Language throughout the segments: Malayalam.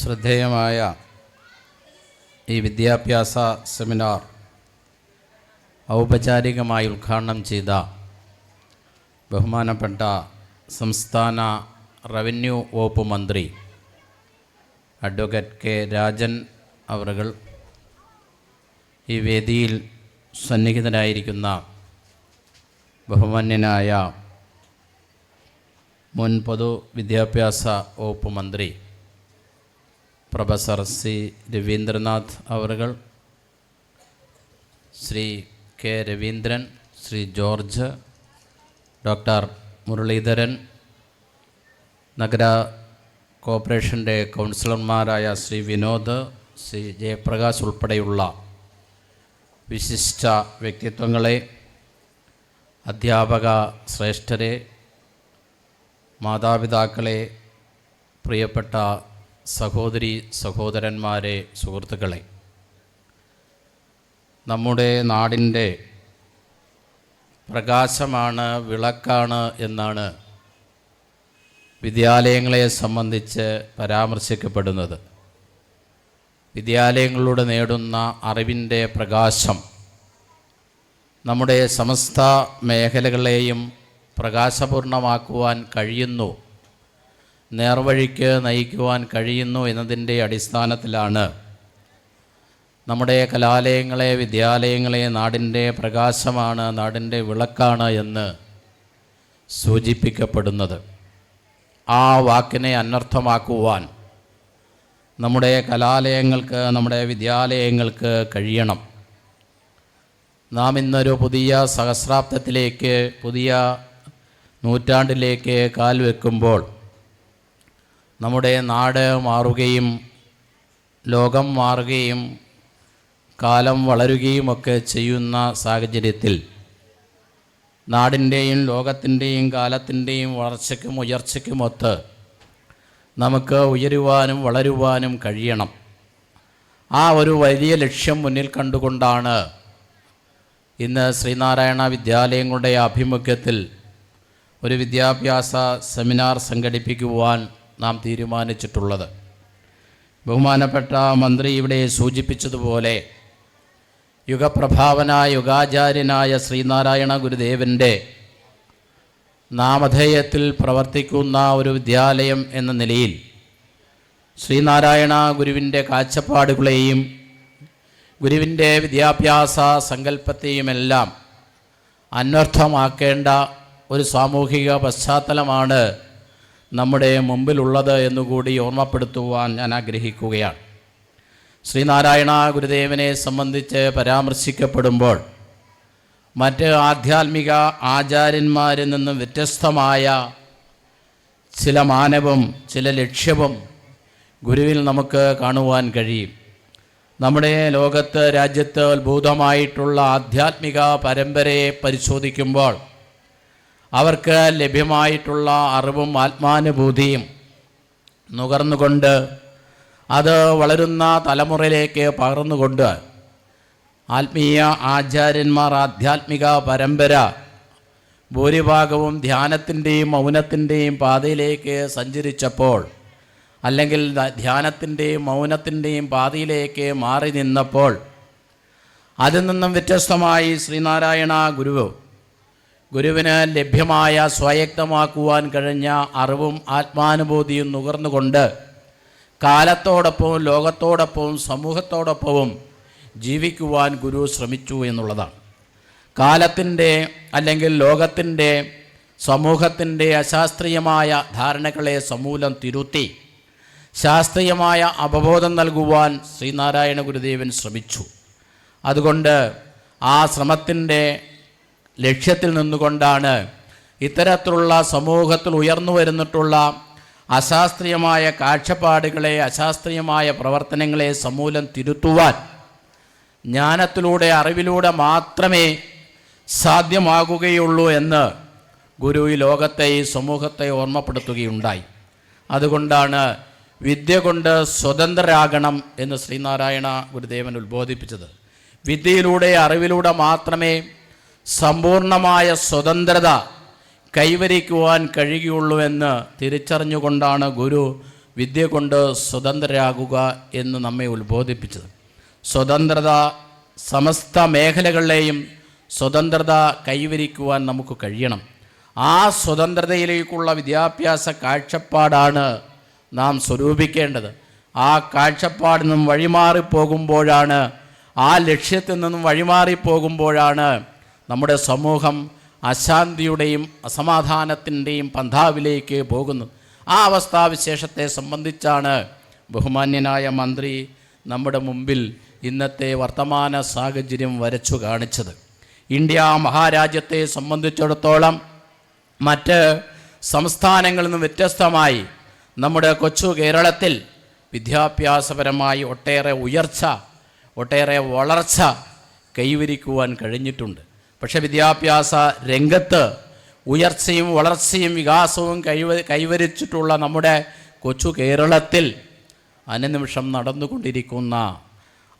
ശ്രദ്ധേയമായ ഈ വിദ്യാഭ്യാസ സെമിനാർ ഔപചാരികമായി ഉദ്ഘാടനം ചെയ്ത ബഹുമാനപ്പെട്ട സംസ്ഥാന റവന്യൂ വകുപ്പ് മന്ത്രി അഡ്വക്കേറ്റ് കെ രാജൻ അവറുകൾ ഈ വേദിയിൽ സന്നിഹിതനായിരിക്കുന്ന ബഹുമാന്യനായ മുൻ പൊതു വിദ്യാഭ്യാസ വകുപ്പ് മന്ത്രി പ്രൊഫസർ സി രവീന്ദ്രനാഥ് അവറുകൾ Shri K Raveendran Shri George doctor Muraleedharan നഗര കോർപ്പറേഷന്റെ കൗൺസിലർമാരായ ശ്രീ വിനോദ് ശ്രീ ജയപ്രകാശ് ഉൾപ്പെടെയുള്ള വിശിഷ്ട വ്യക്തിത്വങ്ങളെ അധ്യാപക ശ്രേഷ്ഠരെ മാതാപിതാക്കളെ പ്രിയപ്പെട്ട സഹോദരി സഹോദരന്മാരെ സുഹൃത്തുക്കളെ നമ്മുടെ നാടിന്റെ പ്രകാശമാണ് വിളക്കാണ് എന്നാണ് വിദ്യാലയങ്ങളെ സംബന്ധിച്ച് പരാമർശിക്കപ്പെടുന്നത്. വിദ്യാലയങ്ങളിലൂടെ നേടുന്ന അറിവിന്റെ പ്രകാശം നമ്മുടെ സമസ്ത മേഖലകളെയും പ്രകാശപൂർണമാക്കുവാൻ കഴിയുന്നു. നേർവഴിക്ക് നയിക്കുവാൻ കഴിയുന്നു എന്നതിന്റെ അടിസ്ഥാനത്തിലാണ് നമ്മുടെ കലാലയങ്ങളെ വിദ്യാലയങ്ങളെ നാടിന്റെ പ്രകാശമാണ് നാടിന്റെ വിളക്കാണ് എന്ന് സൂചിപ്പിക്കപ്പെടുന്നത്. ആ വാക്കിനെ അനർത്ഥമാക്കുവാൻ നമ്മുടെ കലാലയങ്ങൾക്ക് നമ്മുടെ വിദ്യാലയങ്ങൾക്ക് കഴിയണം. നാം ഇന്നൊരു പുതിയ സഹസ്രാബ്ദത്തിലേക്ക് പുതിയ നൂറ്റാണ്ടിലേക്ക് കാൽ വെക്കുമ്പോൾ നമ്മുടെ നാട് മാറുകയും ലോകം മാറുകയും കാലം വളരുകയും ഒക്കെ ചെയ്യുന്ന സാഹചര്യത്തിൽ നാടിന്റെയും ലോകത്തിന്റെയും കാലത്തിന്റെയും വളർച്ചയ്ക്കും ഉയർച്ചയ്ക്കുമൊത്ത് നമുക്ക് ഉയരുവാനും വളരുവാനും കഴിയണം. ആ ഒരു വലിയ ലക്ഷ്യം മുന്നിൽ കണ്ടുകൊണ്ടാണ് ഇന്ന് ശ്രീനാരായണ വിദ്യാലയങ്ങളുടെ ആഭിമുഖ്യത്തിൽ ഒരു വിദ്യാഭ്യാസ സെമിനാർ സംഘടിപ്പിക്കുവാൻ നാം തീരുമാനിച്ചിട്ടുള്ളത്. ബഹുമാനപ്പെട്ട മന്ത്രി ഇവിടെ സൂചിപ്പിച്ചതുപോലെ യുഗപ്രഭാവനായ യുഗാചാര്യനായ ശ്രീനാരായണ ഗുരുദേവന്റെ നാമധേയത്തിൽ പ്രവർത്തിക്കുന്ന ഒരു വിദ്യാലയം എന്ന നിലയിൽ ശ്രീനാരായണ ഗുരുവിന്റെ കാഴ്ചപ്പാടുകളെയും ഗുരുവിന്റെ വിദ്യാഭ്യാസ സങ്കല്പത്തെയുമെല്ലാം അന്വർത്ഥമാക്കേണ്ട ഒരു സാമൂഹിക പശ്ചാത്തലമാണ് നമ്മുടെ മുമ്പിലുള്ളത് എന്നുകൂടി ഓർമ്മപ്പെടുത്തുവാൻ ഞാൻ ആഗ്രഹിക്കുകയാണ്. ശ്രീനാരായണ ഗുരുദേവനെ സംബന്ധിച്ച് പരാമർശിക്കപ്പെടുമ്പോൾ മറ്റ് ആധ്യാത്മിക ആചാര്യന്മാരിൽ നിന്നും വ്യത്യസ്തമായ ചില മാനവും ചില ലക്ഷ്യവും ഗുരുവിൽ നമുക്ക് കാണുവാൻ കഴിയും. നമ്മുടെ ലോകത്ത് രാജ്യത്ത് അത്ഭുതമായിട്ടുള്ള ആധ്യാത്മിക പരമ്പരയെ പരിശോധിക്കുമ്പോൾ അവർക്ക് ലഭ്യമായിട്ടുള്ള അറിവും ആത്മാനുഭൂതിയും നുകർന്നുകൊണ്ട് അത് വളരുന്ന തലമുറയിലേക്ക് പകർന്നുകൊണ്ട് ആത്മീയ ആചാര്യന്മാർ ആധ്യാത്മിക പരമ്പര ഭൂരിഭാഗവും ധ്യാനത്തിന്റെയും മൗനത്തിന്റെയും പാതയിലേക്ക് സഞ്ചരിച്ചപ്പോൾ അല്ലെങ്കിൽ ധ്യാനത്തിന്റെയും മൗനത്തിന്റെയും പാതയിലേക്ക് മാറി നിന്നപ്പോൾ അതിൽ നിന്നും വ്യത്യസ്തമായി ശ്രീനാരായണ ഗുരു ഗുരുവിന് ലഭ്യമായ സ്വായക്തമാക്കുവാൻ കഴിഞ്ഞ അറിവും ആത്മാനുഭൂതിയും നുകർന്നുകൊണ്ട് കാലത്തോടൊപ്പവും ലോകത്തോടൊപ്പവും സമൂഹത്തോടൊപ്പവും ജീവിക്കുവാൻ ഗുരു ശ്രമിച്ചു എന്നുള്ളതാണ്. കാലത്തിന്റെ അല്ലെങ്കിൽ ലോകത്തിന്റെ സമൂഹത്തിന്റെ അശാസ്ത്രീയമായ ധാരണകളെ സമൂലം തിരുത്തി ശാസ്ത്രീയമായ അവബോധം നൽകുവാൻ ശ്രീനാരായണ ഗുരുദേവൻ ശ്രമിച്ചു. അതുകൊണ്ട് ആ ശ്രമത്തിന്റെ ലക്ഷ്യത്തിൽ നിന്നുകൊണ്ടാണ് ഇത്തരത്തിലുള്ള സമൂഹത്തിൽ ഉയർന്നു വരുന്നിട്ടുള്ള അശാസ്ത്രീയമായ കാഴ്ചപ്പാടുകളെ അശാസ്ത്രീയമായ പ്രവർത്തനങ്ങളെ സമൂലം തിരുത്തുവാൻ ജ്ഞാനത്തിലൂടെ അറിവിലൂടെ മാത്രമേ സാധ്യമാകുകയുള്ളൂ എന്ന് ഗുരു ഈ ലോകത്തെ ഈ സമൂഹത്തെ ഓർമ്മപ്പെടുത്തുകയുണ്ടായി. അതുകൊണ്ടാണ് വിദ്യ കൊണ്ട് സ്വതന്ത്രരാകണം എന്ന് ശ്രീനാരായണ ഗുരുദേവൻ ഉത്ബോധിപ്പിച്ചത്. വിദ്യയിലൂടെ അറിവിലൂടെ മാത്രമേ സമ്പൂർണമായ സ്വതന്ത്രത കൈവരിക്കുവാൻ കഴിയുകയുള്ളൂ എന്ന് തിരിച്ചറിഞ്ഞുകൊണ്ടാണ് ഗുരു വിദ്യ കൊണ്ട് സ്വതന്ത്രരാകുക എന്ന് നമ്മെ ഉത്ബോധിപ്പിച്ചത്. സ്വതന്ത്രത സമസ്ത മേഖലകളിലെയും സ്വതന്ത്രത കൈവരിക്കുവാൻ നമുക്ക് കഴിയണം. ആ സ്വതന്ത്രതയിലേക്കുള്ള വിദ്യാഭ്യാസ കാഴ്ചപ്പാടാണ് നാം സ്വരൂപിക്കേണ്ടത്. ആ കാഴ്ചപ്പാടിൽ നിന്നും വഴിമാറിപ്പോകുമ്പോഴാണ് ആ ലക്ഷ്യത്തിൽ നിന്നും വഴിമാറിപ്പോകുമ്പോഴാണ് നമ്മുടെ സമൂഹം അശാന്തിയുടെയും അസമാധാനത്തിന്റെയും പന്ഥാവിലേക്ക് പോകുന്നു. ആ അവസ്ഥാവിശേഷത്തെ സംബന്ധിച്ചാണ് ബഹുമാന്യനായ മന്ത്രി നമ്മുടെ മുമ്പിൽ ഇന്നത്തെ വർത്തമാന സാഹചര്യം വരച്ചു കാണിച്ചത്. ഇന്ത്യ മഹാരാജ്യത്തെ സംബന്ധിച്ചിടത്തോളം മറ്റ് സംസ്ഥാനങ്ങളിൽ നിന്ന് വ്യത്യസ്തമായി നമ്മുടെ കൊച്ചു കേരളത്തിൽ വിദ്യാഭ്യാസപരമായി ഒട്ടേറെ ഉയർച്ച ഒട്ടേറെ വളർച്ച കൈവരിക്കുവാൻ കഴിഞ്ഞിട്ടുണ്ട്. പക്ഷേ വിദ്യാഭ്യാസ രംഗത്ത് ഉയർച്ചയും വളർച്ചയും വികാസവും കൈവ കൈവരിച്ചിട്ടുള്ള നമ്മുടെ കൊച്ചു കേരളത്തിൽ അനുനിമിഷം നടന്നുകൊണ്ടിരിക്കുന്ന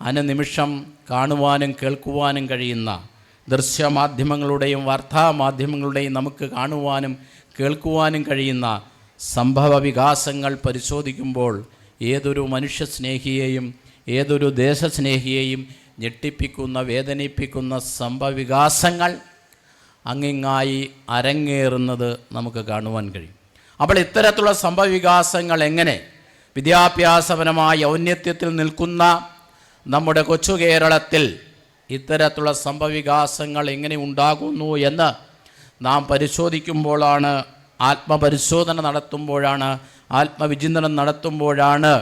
അനുനിമിഷം കാണുവാനും കേൾക്കുവാനും കഴിയുന്ന ദൃശ്യമാധ്യമങ്ങളുടെയും വാർത്താമാധ്യമങ്ങളുടെയും നമുക്ക് കാണുവാനും കേൾക്കുവാനും കഴിയുന്ന സംഭവ വികാസങ്ങൾ പരിശോധിക്കുമ്പോൾ ഏതൊരു മനുഷ്യസ്നേഹിയെയും ഏതൊരു ദേശസ്നേഹിയെയും ഞെട്ടിപ്പിക്കുന്ന വേദനിപ്പിക്കുന്ന സംഭവവികാസങ്ങൾ അങ്ങിങ്ങായി അരങ്ങേറുന്നത് നമുക്ക് കാണുവാൻ കഴിയും. അപ്പോൾ ഇത്തരത്തിലുള്ള സംഭവവികാസങ്ങൾ എങ്ങനെ? വിദ്യാഭ്യാസപരമായ ഔന്നത്യത്തിൽ നിൽക്കുന്ന നമ്മുടെ കൊച്ചു കേരളത്തിൽ ഇത്തരത്തിലുള്ള സംഭവവികാസങ്ങൾ എങ്ങനെ ഉണ്ടാകുന്നു എന്ന് നാം പരിശോധിക്കുമ്പോഴാണ് ആത്മപരിശോധന നടത്തുമ്പോഴാണ് ആത്മവിചിന്തനം നടത്തുമ്പോഴാണ്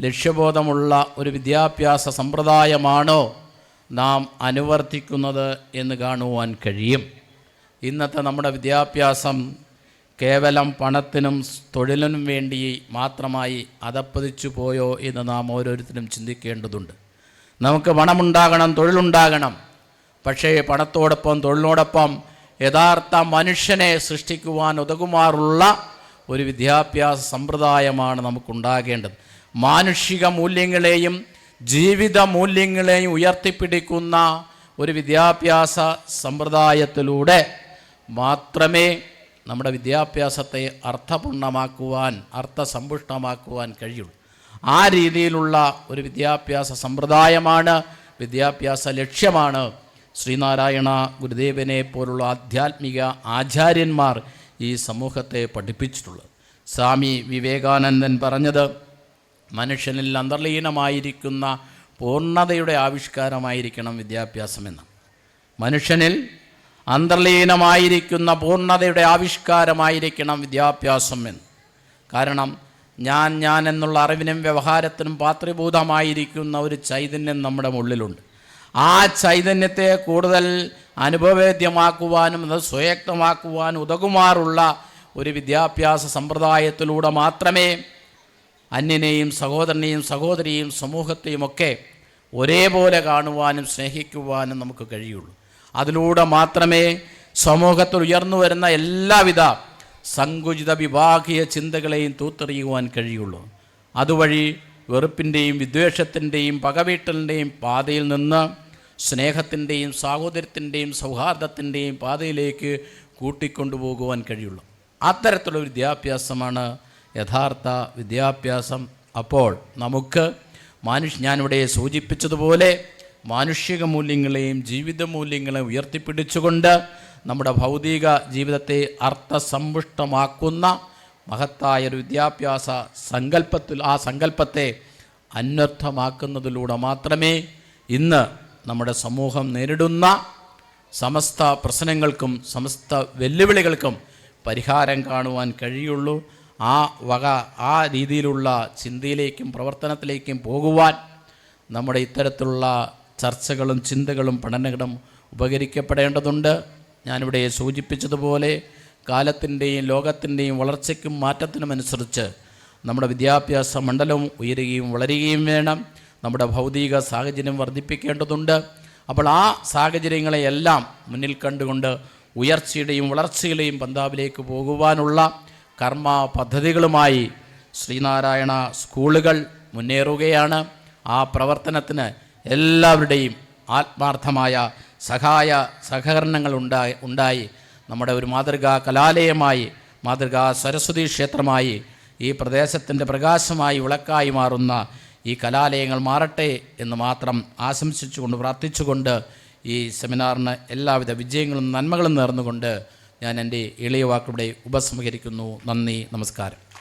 ലക്ഷ്യബോധമുള്ള ഒരു വിദ്യാഭ്യാസ സമ്പ്രദായമാണോ നാം അനുവർത്തിക്കുന്നത് എന്ന് കാണുവാൻ കഴിയും. ഇന്നത്തെ നമ്മുടെ വിദ്യാഭ്യാസം കേവലം പണത്തിനും തൊഴിലിനും വേണ്ടി മാത്രമായി അതപ്പതിച്ചു പോയോ എന്ന് നാം ഓരോരുത്തരും ചിന്തിക്കേണ്ടതുണ്ട്. നമുക്ക് പണമുണ്ടാകണം തൊഴിലുണ്ടാകണം. പക്ഷേ പണത്തോടൊപ്പം തൊഴിലിനോടൊപ്പം യഥാർത്ഥ മനുഷ്യനെ സൃഷ്ടിക്കുവാൻ ഉതകുമാറുള്ള ഒരു വിദ്യാഭ്യാസ സമ്പ്രദായമാണ് നമുക്കുണ്ടാകേണ്ടത്. മാനുഷിക മൂല്യങ്ങളെയും ജീവിത മൂല്യങ്ങളെയും ഉയർത്തിപ്പിടിക്കുന്ന ഒരു വിദ്യാഭ്യാസ സമ്പ്രദായത്തിലൂടെ മാത്രമേ നമ്മുടെ വിദ്യാഭ്യാസത്തെ അർത്ഥപൂർണമാക്കുവാൻ അർത്ഥസമ്പുഷ്ടമാക്കുവാൻ കഴിയുള്ളൂ. ആ രീതിയിലുള്ള ഒരു വിദ്യാഭ്യാസ സമ്പ്രദായമാണ് വിദ്യാഭ്യാസ ലക്ഷ്യമാണ് ശ്രീനാരായണ ഗുരുദേവനെ പോലുള്ള ആധ്യാത്മിക ആചാര്യന്മാർ ഈ സമൂഹത്തെ പഠിപ്പിച്ചിട്ടുള്ളത്. സ്വാമി വിവേകാനന്ദൻ പറഞ്ഞത് മനുഷ്യനിൽ അന്തർലീനമായിരിക്കുന്ന പൂർണതയുടെ ആവിഷ്കാരമായിരിക്കണം വിദ്യാഭ്യാസമെന്ന് മനുഷ്യനിൽ അന്തർലീനമായിരിക്കുന്ന പൂർണതയുടെ ആവിഷ്കാരമായിരിക്കണം വിദ്യാഭ്യാസം എന്ന്. കാരണം ഞാൻ ഞാൻ എന്നുള്ള അറിവിനും വ്യവഹാരത്തിനും പാത്രീഭൂതമായിരിക്കുന്ന ഒരു ചൈതന്യം നമ്മുടെ ഉള്ളിലുണ്ട് ആ ചൈതന്യത്തെ കൂടുതൽ അനുഭവേദ്യമാക്കുവാനും അത് സ്വയക്തമാക്കുവാനും ഉതകുമാറുള്ള ഒരു വിദ്യാഭ്യാസ സമ്പ്രദായത്തിലൂടെ മാത്രമേ അന്യനെയും സഹോദരനെയും സഹോദരിയെയും സമൂഹത്തെയും ഒക്കെ ഒരേപോലെ കാണുവാനും സ്നേഹിക്കുവാനും നമുക്ക് കഴിയുള്ളൂ. അതിലൂടെ മാത്രമേ സമൂഹത്തിൽ ഉയർന്നു വരുന്ന എല്ലാവിധ സങ്കുചിത വിഭാഗീയ ചിന്തകളെയും തൂത്തെറിയുവാൻ കഴിയുള്ളൂ. അതുവഴി വെറുപ്പിന്റെയും വിദ്വേഷത്തിന്റെയും പകവീട്ടലിന്റെയും പാതയിൽ നിന്ന് സ്നേഹത്തിന്റെയും സാഹോദര്യത്തിന്റെയും സൗഹാർദ്ദത്തിന്റെയും പാതയിലേക്ക് കൂട്ടിക്കൊണ്ടുപോകുവാൻ കഴിയുള്ളൂ. അത്തരത്തിലുള്ള വിദ്യാഭ്യാസമാണ് യഥാർത്ഥ വിദ്യാഭ്യാസം അപ്പോൾ നമുക്ക് മാനുഷ് ഞാനിവിടെ സൂചിപ്പിച്ചതുപോലെ മാനുഷിക മൂല്യങ്ങളെയും ജീവിത മൂല്യങ്ങളെയും ഉയർത്തിപ്പിടിച്ചുകൊണ്ട് നമ്മുടെ ഭൗതിക ജീവിതത്തെ അർത്ഥസമ്പുഷ്ടമാക്കുന്ന മഹത്തായ ഒരു വിദ്യാഭ്യാസ സങ്കല്പത്തിൽ ആ സങ്കല്പത്തെ അന്വർത്ഥമാക്കുന്നതിലൂടെ മാത്രമേ ഇന്ന് നമ്മുടെ സമൂഹം നേരിടുന്ന സമസ്ത പ്രശ്നങ്ങൾക്കും സമസ്ത വെല്ലുവിളികൾക്കും പരിഹാരം കാണുവാൻ കഴിയുള്ളൂ. ആ വക ആ രീതിയിലുള്ള ചിന്തയിലേക്കും പ്രവർത്തനത്തിലേക്കും പോകുവാൻ നമ്മുടെ ഇത്തരത്തിലുള്ള ചർച്ചകളും ചിന്തകളും പഠനങ്ങളും ഉപകരിക്കപ്പെടേണ്ടതുണ്ട്. ഞാനിവിടെ സൂചിപ്പിച്ചതുപോലെ കാലത്തിന്റെയും ലോകത്തിന്റെയും വളർച്ചയ്ക്കും മാറ്റത്തിനും അനുസരിച്ച് നമ്മുടെ വിദ്യാഭ്യാസ മണ്ഡലം ഉയരുകയും വളരുകയും വേണം. നമ്മുടെ ഭൗതിക സാഹചര്യം വർദ്ധിപ്പിക്കേണ്ടതുണ്ട്. അപ്പോൾ ആ സാഹചര്യങ്ങളെയെല്ലാം മുന്നിൽ കണ്ടുകൊണ്ട് ഉയർച്ചയുടെയും വളർച്ചയുടെയും പന്താവിലേക്ക് പോകുവാനുള്ള കർമ്മ പദ്ധതികളുമായി ശ്രീനാരായണ സ്കൂളുകൾ മുന്നേറുകയാണ്. ആ പ്രവർത്തനത്തിന് എല്ലാവരുടെയും ആത്മാർത്ഥമായ സഹായ സഹകരണങ്ങൾ ഉണ്ടായി ഉണ്ടായി. നമ്മുടെ ഒരു മാതൃകാ കലാലയമായി മാതൃകാ സരസ്വതി ക്ഷേത്രമായി ഈ പ്രദേശത്തിന്റെ പ്രകാശമായി വിളക്കായി മാറുന്ന ഈ കലാലയങ്ങൾ മാറട്ടെ എന്ന് മാത്രം ആശംസിച്ചുകൊണ്ട് പ്രാർത്ഥിച്ചുകൊണ്ട് ഈ സെമിനാറിന് എല്ലാവിധ വിജയങ്ങളും നന്മകളും നേർന്നുകൊണ്ട് ഞാൻ എന്റെ ഇളയ വാക്കുകളുടെ ഉപസംഹരിക്കുന്നു. നന്ദി നമസ്കാരം.